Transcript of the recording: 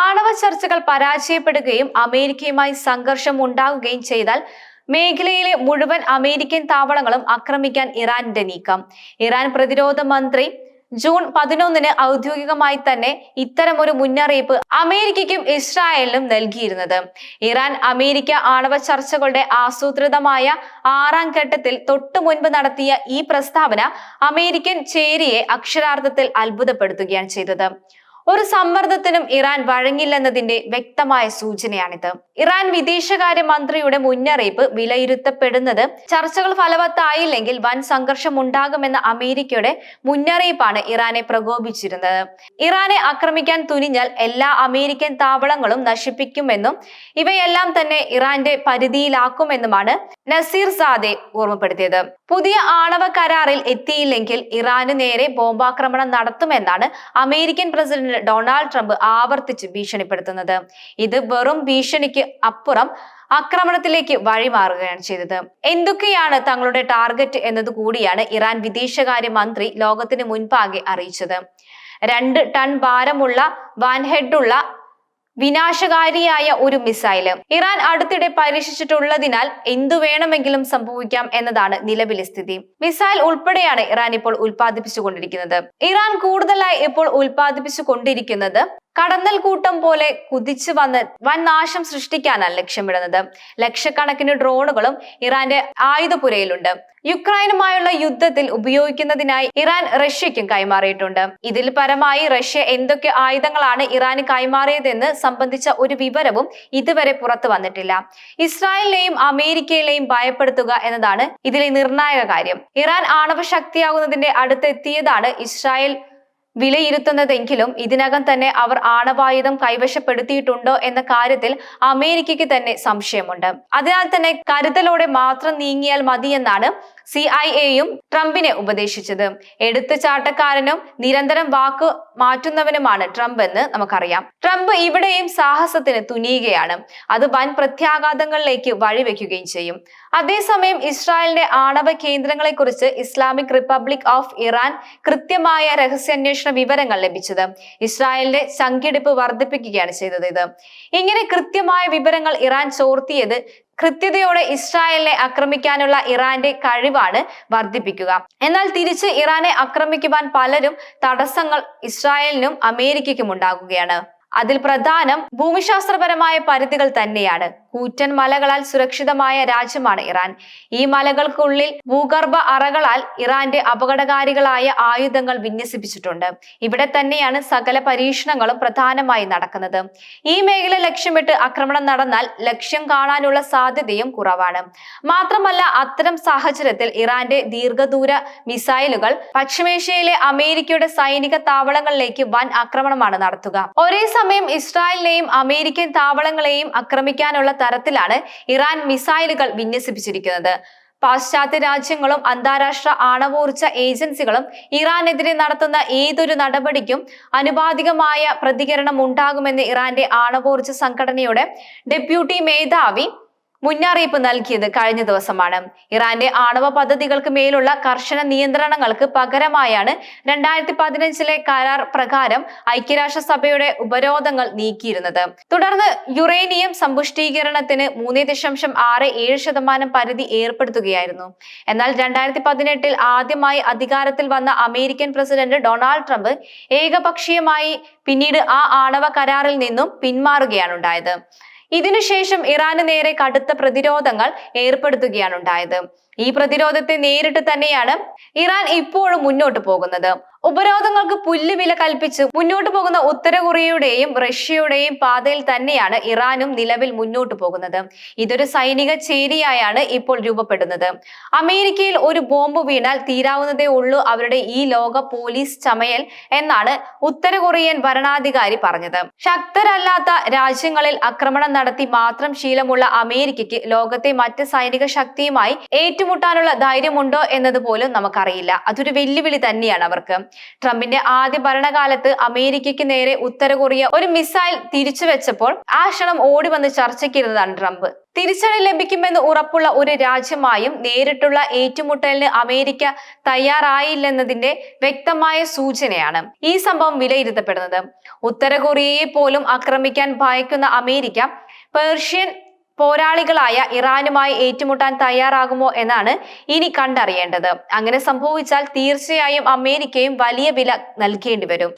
ആണവ ചർച്ചകൾ പരാജയപ്പെടുകയും അമേരിക്കയുമായി സംഘർഷം ഉണ്ടാകുകയും ചെയ്താൽ മേഖലയിലെ മുഴുവൻ അമേരിക്കൻ താവളങ്ങളും ആക്രമിക്കാൻ ഇറാന്റെ നീക്കം. ഇറാൻ പ്രതിരോധ മന്ത്രി ജൂൺ പതിനൊന്നിന് ഔദ്യോഗികമായി തന്നെ ഇത്തരം ഒരു മുന്നറിയിപ്പ് അമേരിക്കയ്ക്കും ഇസ്രായേലിനും നൽകിയിരുന്നത്. ഇറാൻ അമേരിക്ക ആണവ ചർച്ചകളുടെ ആസൂത്രിതമായ ആറാം ഘട്ടത്തിൽ തൊട്ടു മുൻപ് നടത്തിയ ഈ പ്രസ്താവന അമേരിക്കൻ ചേരിയെ അക്ഷരാർത്ഥത്തിൽ അത്ഭുതപ്പെടുത്തുകയാണ് ചെയ്തത്. ഒരു സമ്മർദ്ദത്തിനും ഇറാൻ വഴങ്ങില്ലെന്നതിന്റെ വ്യക്തമായ സൂചനയാണിത്. ഇറാൻ വിദേശകാര്യ മന്ത്രിയുടെ മുന്നറിയിപ്പ് വിലയിരുത്തപ്പെടുന്നത് ചർച്ചകൾ ഫലവത്തായില്ലെങ്കിൽ വൻ സംഘർഷം ഉണ്ടാകുമെന്ന അമേരിക്കയുടെ മുന്നറിയിപ്പാണ് ഇറാനെ പ്രകോപിച്ചിരുന്നത്. ഇറാനെ ആക്രമിക്കാൻ തുനിഞ്ഞാൽ എല്ലാ അമേരിക്കൻ താവളങ്ങളും നശിപ്പിക്കുമെന്നും ഇവയെല്ലാം തന്നെ ഇറാന്റെ പരിധിയിലാക്കുമെന്നുമാണ് നസീർ സാദെ ഓർമ്മപ്പെടുത്തിയത്. പുതിയ ആണവ കരാറിൽ എത്തിയില്ലെങ്കിൽ ഇറാന് നേരെ ബോംബാക്രമണം നടത്തുമെന്നാണ് അമേരിക്കൻ പ്രസിഡന്റ് ഡൊണാൾഡ് ട്രംപ് ആവർത്തിച്ച് ഭീഷണിപ്പെടുത്തുന്നത്. ഇത് വെറും ഭീഷണിക്ക് അപ്പുറം ആക്രമണത്തിലേക്ക് വഴിമാറുകയാണ് ചെയ്തത്. എന്തൊക്കെയാണ് തങ്ങളുടെ ടാർഗറ്റ് എന്നത് കൂടിയാണ് ഇറാൻ വിദേശകാര്യ മന്ത്രി ലോകത്തിന് മുൻപാകെ അറിയിച്ചത്. രണ്ട് ടൺ ഭാരമുള്ള വാൻഹെഡുള്ള വിനാശകാരിയായ ഒരു മിസൈൽ. ഇറാൻ അടുത്തിടെ പരീക്ഷിച്ചിട്ടുള്ളതിനാൽ എന്തു വേണമെങ്കിലും സംഭവിക്കാം എന്നതാണ് നിലവിലെ സ്ഥിതി. മിസൈൽ ഉൾപ്പെടെയാണ് ഇറാൻ ഇപ്പോൾ ഉൽപ്പാദിപ്പിച്ചുകൊണ്ടിരിക്കുന്നത്. ഇറാൻ കൂടുതലായി ഇപ്പോൾ ഉൽപ്പാദിപ്പിച്ചു കൊണ്ടിരിക്കുന്നത് കടന്നൽ കൂട്ടം പോലെ കുതിച്ചു വന്ന് വൻ നാശം സൃഷ്ടിക്കാനാണ് ലക്ഷ്യമിടുന്നത്. ലക്ഷക്കണക്കിന് ഡ്രോണുകളും ഇറാന്റെ ആയുധപുരയിലുണ്ട് യുക്രൈനുമായുള്ള യുദ്ധത്തിൽ ഉപയോഗിക്കുന്നതിനായി ഇറാൻ റഷ്യയ്ക്കും കൈമാറിയിട്ടുണ്ട്. ഇതിൽ പരമായി റഷ്യ എന്തൊക്കെ ആയുധങ്ങളാണ് ഇറാന് കൈമാറിയതെന്ന് സംബന്ധിച്ച ഒരു വിവരവും ഇതുവരെ പുറത്തു വന്നിട്ടില്ല. ഇസ്രായേലിനെയും അമേരിക്കയിലെയും ഭയപ്പെടുത്തുക എന്നതാണ് ഇതിലെ നിർണായക കാര്യം. ഇറാൻ ആണവ ശക്തിയാകുന്നതിന്റെ അടുത്തെത്തിയതാണ് ഇസ്രായേൽ വിലയിരുത്തുന്നതെങ്കിലും ഇതിനകം തന്നെ അവർ ആണവായുധം കൈവശപ്പെടുത്തിയിട്ടുണ്ടോ എന്ന കാര്യത്തിൽ അമേരിക്കയ്ക്ക് തന്നെ സംശയമുണ്ട്. അതിനാൽ തന്നെ കരുതലോടെ മാത്രം നീങ്ങിയാൽ മതിയെന്നാണ് സി ഐ എയും ട്രംപിനെ ഉപദേശിച്ചത്. എടുത്തുചാട്ടക്കാരനും നിരന്തരം വാക്ക് മാറ്റുന്നവനുമാണ് ട്രംപ് എന്ന് നമുക്കറിയാം. ട്രംപ് ഇവിടെയും സാഹസത്തിന് തുനിയുകയാണ്. അത് വൻ പ്രത്യാഘാതങ്ങളിലേക്ക് വഴിവെക്കുകയും ചെയ്യും. അതേസമയം ഇസ്രായേലിന്റെ ആണവ കേന്ദ്രങ്ങളെക്കുറിച്ച് ഇസ്ലാമിക് റിപ്പബ്ലിക് ഓഫ് ഇറാൻ കൃത്യമായ രഹസ്യാന്വേഷണ വിവരങ്ങൾ ലഭിച്ചത്. ഇസ്രായേലിന്റെ സംഘടിപ്പ് വർദ്ധിപ്പിക്കുകയാണ് ചെയ്തത് ഇത്. ഇങ്ങനെ കൃത്യമായ വിവരങ്ങൾ ഇറാൻ ചോർത്തിയത് കൃത്യതയോടെ ഇസ്രായേലിനെ ആക്രമിക്കാനുള്ള ഇറാന്റെ കഴിവാണ് വർദ്ധിപ്പിക്കുക. എന്നാൽ തിരിച്ച് ഇറാനെ ആക്രമിക്കുവാൻ പലരും തടസ്സങ്ങൾ ഇസ്രായേലിനും അമേരിക്കയ്ക്കും ഉണ്ടാകുകയാണ്. അതിൽ പ്രധാനം ഭൂമിശാസ്ത്രപരമായ പരിധികൾ തന്നെയാണ്. കൂറ്റൻ മലകളാൽ സുരക്ഷിതമായ രാജ്യമാണ് ഇറാൻ. ഈ മലകൾക്കുള്ളിൽ ഭൂഗർഭ അറകളാൽ ഇറാന്റെ അപകടകാരികളായ ആയുധങ്ങൾ വിന്യസിപ്പിച്ചിട്ടുണ്ട്. ഇവിടെ തന്നെയാണ് സകല പരീക്ഷണങ്ങളും പ്രധാനമായി നടക്കുന്നത്. ഈ മേഖല ലക്ഷ്യമിട്ട് ആക്രമണം നടന്നാൽ ലക്ഷ്യം കാണാനുള്ള സാധ്യതയും കുറവാണ്. മാത്രമല്ല അത്തരം സാഹചര്യത്തിൽ ഇറാന്റെ ദീർഘദൂര മിസൈലുകൾ പശ്ചിമേഷ്യയിലെ അമേരിക്കയുടെ സൈനിക താവളങ്ങളിലേക്ക് വൻ ആക്രമണമാണ് നടത്തുക. ഒരേ സമയം ഇസ്രായേലിനെയും അമേരിക്കൻ താവളങ്ങളെയും ആക്രമിക്കാനുള്ള തരത്തിലാണ് ഇറാൻ മിസൈലുകൾ വിന്യസിപ്പിച്ചിരിക്കുന്നത്. പാശ്ചാത്യ രാജ്യങ്ങളും അന്താരാഷ്ട്ര ആണവോർജ ഏജൻസികളും ഇറാനെതിരെ നടത്തുന്ന ഏതൊരു നടപടിക്കും അനുപാതികമായ പ്രതികരണം ഉണ്ടാകുമെന്ന് ഇറാന്റെ ആണവോർജ സംഘടനയുടെ ഡെപ്യൂട്ടി മേധാവി മുന്നറിയിപ്പ് നൽകിയത് കഴിഞ്ഞ ദിവസമാണ്. ഇറാന്റെ ആണവ പദ്ധതികൾക്ക് മേലുള്ള കർശന നിയന്ത്രണങ്ങൾക്ക് പകരമായാണ് രണ്ടായിരത്തി പതിനഞ്ചിലെ കരാർ പ്രകാരം ഐക്യരാഷ്ട്രസഭയുടെ ഉപരോധങ്ങൾ നീക്കിയിരുന്നത്. തുടർന്ന് യുറേനിയം സമ്പുഷ്ടീകരണത്തിന് മൂന്ന് ദശാംശം ആറ് ഏഴ് ശതമാനം പരിധി ഏർപ്പെടുത്തുകയായിരുന്നു. എന്നാൽ രണ്ടായിരത്തി പതിനെട്ടിൽ ആദ്യമായി അധികാരത്തിൽ വന്ന അമേരിക്കൻ പ്രസിഡന്റ് ഡൊണാൾഡ് ട്രംപ് ഏകപക്ഷീയമായി പിന്നീട് ആ ആണവ കരാറിൽ നിന്നും പിന്മാറുകയാണ് ഉണ്ടായത് ഇതിനുശേഷം ഇറാന് നേരെ കടുത്ത പ്രതിരോധങ്ങൾ ഏർപ്പെടുത്തുകയാണ് ഉണ്ടായത്. ഈ പ്രതിരോധത്തെ നേരിട്ട് തന്നെയാണ് ഇറാൻ ഇപ്പോഴും മുന്നോട്ട് പോകുന്നത്. ഉപരോധങ്ങൾക്ക് പുല്ലുവില കൽപ്പിച്ച് മുന്നോട്ട് പോകുന്ന ഉത്തര കൊറിയയുടെയും റഷ്യയുടെയും പാതയിൽ തന്നെയാണ് ഇറാനും നിലവിൽ മുന്നോട്ട് പോകുന്നത്. ഇതൊരു സൈനിക ചേരിയായാണ് ഇപ്പോൾ രൂപപ്പെടുന്നത്. അമേരിക്കയിൽ ഒരു ബോംബ് വീണാൽ തീരാവുന്നതേ ഉള്ളൂ അവരുടെ ഈ ലോക പോലീസ് ചമയൽ എന്നാണ് ഉത്തര കൊറിയൻ ഭരണാധികാരി പറഞ്ഞത്. ശക്തരല്ലാത്ത രാജ്യങ്ങളിൽ ആക്രമണം നടത്തി മാത്രം ശീലമുള്ള അമേരിക്കയ്ക്ക് ലോകത്തെ മറ്റ് സൈനിക ശക്തിയുമായി ഏറ്റുമുട്ടാനുള്ള ധൈര്യമുണ്ടോ എന്നത് പോലും നമുക്കറിയില്ല. അതൊരു വെല്ലുവിളി തന്നെയാണ് അവർക്ക്. ട്രംപിന്റെ ആദ്യ ഭരണകാലത്ത് അമേരിക്കയ്ക്ക് നേരെ ഉത്തര കൊറിയ ഒരു മിസൈൽ തിരിച്ചു വെച്ചപ്പോൾ ആ ക്ഷണം ഓടി വന്ന് ചർച്ചയ്ക്കിരുന്നതാണ് ട്രംപ്. തിരിച്ചടി ലഭിക്കുമെന്ന് ഉറപ്പുള്ള ഒരു രാജ്യമായും നേരിട്ടുള്ള ഏറ്റുമുട്ടലിന് അമേരിക്ക തയ്യാറായില്ലെന്നതിന്റെ വ്യക്തമായ സൂചനയാണ് ഈ സംഭവം വിലയിരുത്തപ്പെടുന്നത്. ഉത്തര കൊറിയയെ പോലും ആക്രമിക്കാൻ ഭയക്കുന്ന അമേരിക്ക പേർഷ്യൻ പോരാളികളായ ഇറാനുമായി ഏറ്റുമുട്ടാൻ തയ്യാറാകുമോ എന്നാണ് ഇനി കണ്ടറിയേണ്ടത്. അങ്ങനെ സംഭവിച്ചാൽ തീർച്ചയായും അമേരിക്കയും വലിയ വില നൽകേണ്ടി വരും.